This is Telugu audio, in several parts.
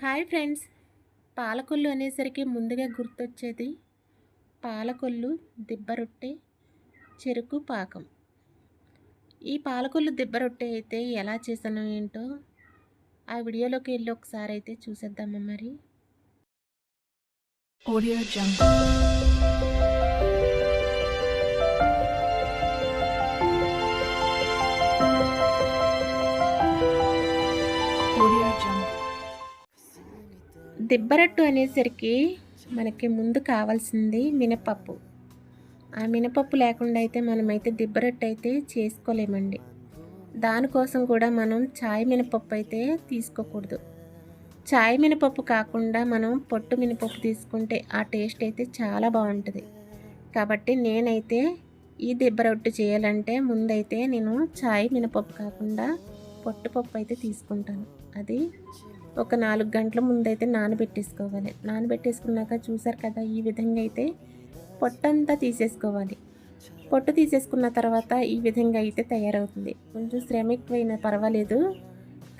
Hi friends. పాలకొల్లు అనేసరికి ముందుగా గుర్తొచ్చేది పాలకొల్లు దిబ్బ రొట్టె చెరుకు పాకం. ఈ పాలకొల్లు దిబ్బ రొట్టె అయితే ఎలా చేశానో ఏంటో ఆ వీడియోలోకి వెళ్ళి ఒకసారి అయితే చూసేద్దామా మరి? ఆడియో జంప్ దిబ్బరట్టు అనేసరికి మనకి ముందు కావాల్సింది మినపప్పు. ఆ మినపప్పు లేకుండా అయితే మనమైతే దిబ్బరట్టు అయితే చేసుకోలేమండి. దానికోసం కూడా మనం చాయ్ మినపప్పు అయితే తీసుకోకూడదు. చాయ్ మినపప్పు కాకుండా మనం పొట్టు మినపప్పు తీసుకుంటే ఆ టేస్ట్ అయితే చాలా బాగుంటుంది. కాబట్టి నేనైతే ఈ దిబ్బరొట్టు చేయాలంటే ముందైతే నేను చాయ్ మినపప్పు కాకుండా పొట్టుపప్పు అయితే తీసుకుంటాను. అది ఒక నాలుగు గంటల ముందైతే నానబెట్టేసుకోవాలి. నానబెట్టేసుకున్నాక చూసారు కదా ఈ విధంగా అయితే పొట్టంతా తీసేసుకోవాలి. పొట్టు తీసేసుకున్న తర్వాత ఈ విధంగా అయితే తయారవుతుంది. కొంచెం శ్రమ ఎక్కువైనా పర్వాలేదు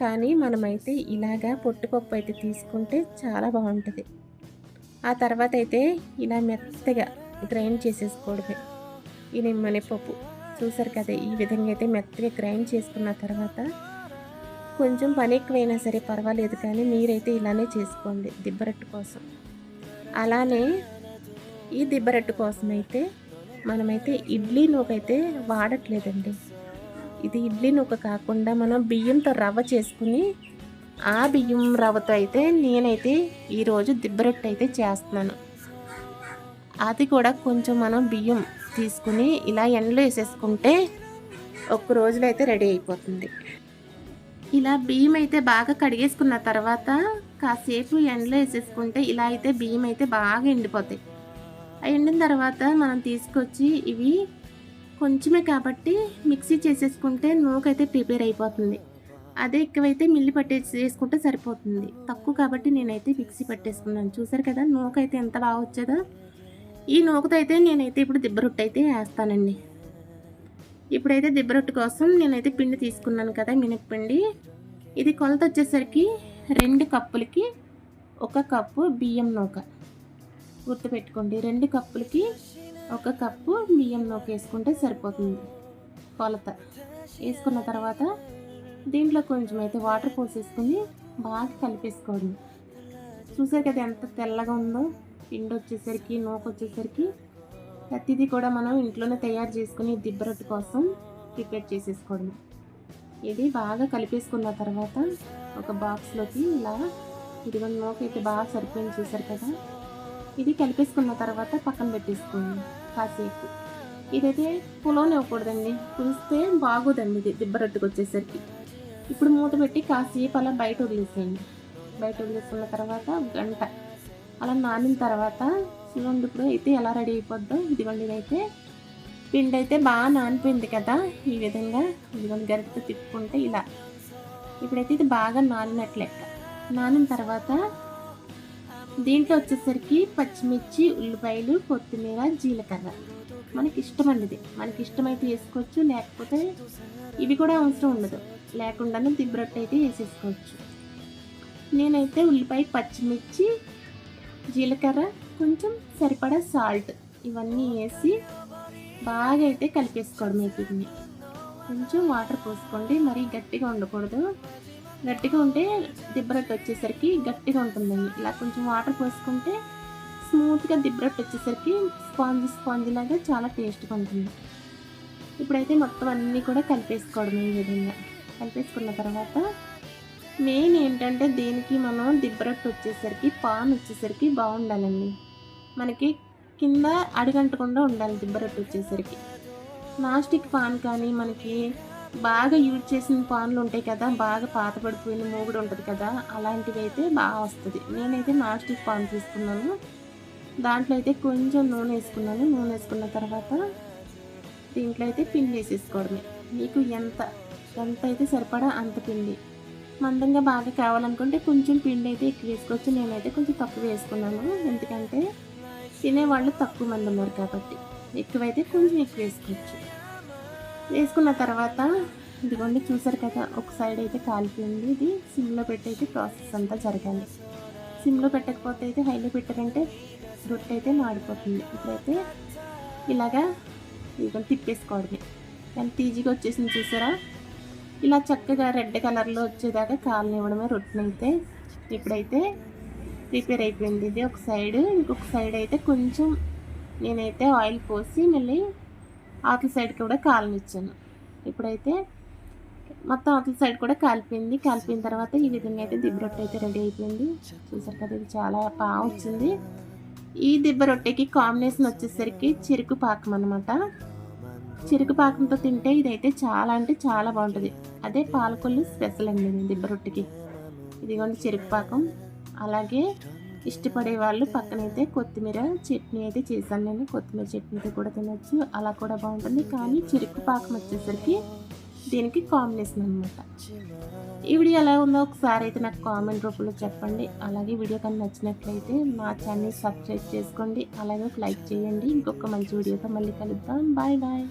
కానీ మనమైతే ఇలాగా పొట్టుపప్పు అయితే తీసుకుంటే చాలా బాగుంటుంది. ఆ తర్వాత అయితే ఇలా మెత్తగా గ్రైండ్ చేసేసుకోవడమే. ఇది మినపప్పు చూసారు కదా ఈ విధంగా అయితే మెత్తగా గ్రైండ్ చేసుకున్న తర్వాత కొంచెం పని ఎక్కువైనా సరే పర్వాలేదు కానీ మీరైతే ఇలానే చేసుకోండి దిబ్బరట్టు కోసం. అలానే ఈ దిబ్బరట్టు కోసం అయితే మనమైతే ఇడ్లీ నూకైతే వాడట్లేదండి. ఇది ఇడ్లీ నూక కాకుండా మనం బియ్యంతో రవ్వ చేసుకుని ఆ బియ్యం రవ్వతో అయితే నేనైతే ఈరోజు దిబ్బరొట్టు అయితే చేస్తున్నాను. అది కూడా కొంచెం మనం బియ్యం తీసుకుని ఇలా ఎండలో వేసేసుకుంటే ఒక రోజులో అయితే రెడీ అయిపోతుంది. ఇలా బియ్యం అయితే బాగా కడిగేసుకున్న తర్వాత కాసేపు ఎండలో వేసేసుకుంటే ఇలా అయితే బియ్యం అయితే బాగా ఎండిపోతాయి. ఎండిన తర్వాత మనం తీసుకొచ్చి ఇవి కొంచెమే కాబట్టి మిక్సీ చేసేసుకుంటే నూకైతే ప్రిపేర్ అయిపోతుంది. అదే ఎక్కువైతే మిల్లి పట్టేసి వేసుకుంటే సరిపోతుంది. తక్కువ కాబట్టి నేనైతే మిక్సీ పట్టేసుకున్నాను. చూసారు కదా నూకైతే ఎంత బాగా వచ్చేదో. ఈ నూకతో అయితే నేనైతే ఇప్పుడు దిబ్బరొట్టు అయితే వేస్తానండి. ఇప్పుడైతే దిబ్బరొట్టు కోసం నేనైతే పిండి తీసుకున్నాను కదా మినప్పిండి. ఇది కొలత వచ్చేసరికి రెండు కప్పులకి ఒక కప్పు బియ్యం నూక. గుర్తుపెట్టుకోండి రెండు కప్పులకి ఒక కప్పు బియ్యం నూక వేసుకుంటే సరిపోతుంది కొలత. వేసుకున్న తర్వాత దీంట్లో కొంచెం అయితే వాటర్ పోసేసుకుని బాగా కలిపేసుకోండి. చూసారు కదా ఎంత తెల్లగా ఉందో? పిండి వచ్చేసరికి నూక వచ్చేసరికి ప్రతిదీ కూడా మనం ఇంట్లోనే తయారు చేసుకుని దిబ్బరొట్టు కోసం ప్రిపేర్ చేసేసుకోవడం. ఇది బాగా కలిపేసుకున్న తర్వాత ఒక బాక్స్లోకి ఇలా ఇదిగో నూక అయితే బాగా సరిపోయింది చూసారు కదా? ఇది కలిపేసుకున్న తర్వాత పక్కన పెట్టేసుకోండి కాసేపు. ఇదైతే పులోని ఇవ్వకూడదండి పులిస్తే బాగోదండి ఇది దిబ్బరొట్టుకు వచ్చేసరికి. ఇప్పుడు మూత పెట్టి కాసేపు అలా బయట వదిలేసేయండి. బయట వదిలేసుకున్న తర్వాత గంట అలా నానిన తర్వాత చూడండి ఇప్పుడు అయితే ఎలా రెడీ అయిపోద్దో. ఇదిగోండి ఇదైతే. పిండి అయితే బాగా నానిపోయింది కదా. ఈ విధంగా ఇదిగోండి గరిటతో తిప్పుకుంటే ఇలా. ఇప్పుడైతే ఇది బాగా నానినట్లే. నానిన తర్వాత దీంట్లో వచ్చేసరికి పచ్చిమిర్చి ఉల్లిపాయలు కొత్తిమీర జీలకర్ర. మనకి ఇష్టం అండి ఇది. మనకి ఇష్టమైతే వేసుకోవచ్చు. లేకపోతే ఇవి కూడా అవసరం ఉండదు. లేకుండానే దిబ్బరొట్టు అయితే వేసేసుకోవచ్చు. నేనైతే ఉల్లిపాయ పచ్చిమిర్చి జీలకర్ర కొంచెం సరిపడా సాల్ట్ ఇవన్నీ వేసి బాగా అయితే కలిపేసుకోవడం వీటిని కొంచెం వాటర్ పోసుకోండి. మరీ గట్టిగా ఉండకూడదు. గట్టిగా ఉంటే దిబ్బరొట్టు వచ్చేసరికి గట్టిగా ఉంటుందండి ఇలా కొంచెం వాటర్ పోసుకుంటే స్మూత్గా దిబ్బరొట్టు వచ్చేసరికి స్పాంజ్ స్పాంజ్ లాగా చాలా టేస్ట్గా ఉంటుంది. ఇప్పుడైతే మొత్తం అన్నీ కూడా కలిపేసుకోవడం ఈ విధంగా. కలిపేసుకున్న తర్వాత మెయిన్ ఏంటంటే దీనికి మనం దిబ్బరట్టు వచ్చేసరికి పాన్ వచ్చేసరికి బాగుండాలండి. మనకి కింద అడుగంటకుండా ఉండాలి దిబ్బరట్టు వచ్చేసరికి. నాస్టిక్ పాన్ కానీ మనకి బాగా యూజ్ చేసిన పాన్లు ఉంటాయి కదా బాగా పాత పడిపోయిన మూగుడు ఉంటుంది కదా అలాంటివి అయితే బాగా వస్తుంది. నేనైతే నాస్టిక్ పాన్ తీసుకున్నాను. దాంట్లో అయితే కొంచెం నూనె వేసుకున్నాను. నూనె వేసుకున్న తర్వాత దీంట్లో అయితే పిండి వేసేసుకోవడమే. మీకు ఎంత ఎంత అయితే సరిపడా అంత పిండి. మందంగా బాగా కావాలనుకుంటే కొంచెం పిండి అయితే ఎక్కువ వేసుకోవచ్చు. నేనైతే కొంచెం తక్కువ వేసుకున్నాను. ఎందుకంటే తినేవాళ్ళు తక్కువ మంది ఉన్నారు కాబట్టి ఎక్కువైతే కొంచెం ఎక్కువ వేసుకోవచ్చు. వేసుకున్న తర్వాత ఇదిగోండి చూసారు కదా ఒక సైడ్ అయితే కాలిపోయింది ఇది సిమ్లో పెట్టయితే ప్రాసెస్ అంతా జరగాలి. సిమ్లో పెట్టకపోతే అయితే హైలో పెట్టారంటే రొట్టె అయితే మాడిపోతుంది. ఇప్పుడైతే ఇలాగా ఇదిగోండి తిప్పేసుకోవడమే. ఎంత తీజీగా వచ్చేసింది చూసారా? ఇలా చక్కగా రెడ్ కలర్లో వచ్చేదాకా కాలనివ్వడమే రొట్టెనైతే ఇప్పుడైతే ప్రిపేర్ అయిపోయింది ఇది. ఒక సైడ్ ఇంకొక సైడ్ అయితే కొంచెం నేనైతే ఆయిల్ పోసి మళ్ళీ ఆకలి సైడ్ కూడా కాలనిచ్చాను. ఇప్పుడైతే మొత్తం ఆకలి సైడ్ కూడా కాలిపోయింది. కాలిపోయిన తర్వాత ఈ విధంగా అయితే దిబ్బ రొట్టె అయితే రెడీ అయిపోయింది. చూసారు కదా ఇది చాలా బాగా వచ్చింది. ఈ దిబ్బ రొట్టెకి కాంబినేషన్ వచ్చేసరికి చెరుకు పాకం అనమాట చెరుకు పాకంతో తింటే ఇదైతే చాలా అంటే చాలా బాగుంటుంది. అదే పాలకొల్లు స్పెషల్ అండి దిబ్బ రొట్టెకి. ఇదిగోండి చెరుకు పాకం. అలాగే ఇష్టపడే వాళ్ళు పక్కనైతే కొత్తిమీర చట్నీ అయితే చేశాను నేను. కొత్తిమీర చట్నీతో కూడా తినొచ్చు. అలా కూడా బాగుంటుంది. కానీ చెరుకు పాకం వచ్చేసరికి దీనికి కాంబినేషన్ అనమాట ఈ వీడియో ఎలా ఉందో ఒకసారి అయితే నాకు కామెంట్ రూపంలో చెప్పండి. అలాగే వీడియో కానీ నచ్చినట్లయితే మా ఛానల్ సబ్స్క్రైబ్ చేసుకోండి. అలాగే లైక్ చేయండి. ఇంకొక మంచి వీడియోతో మళ్ళీ కలుద్దాం. Bye bye.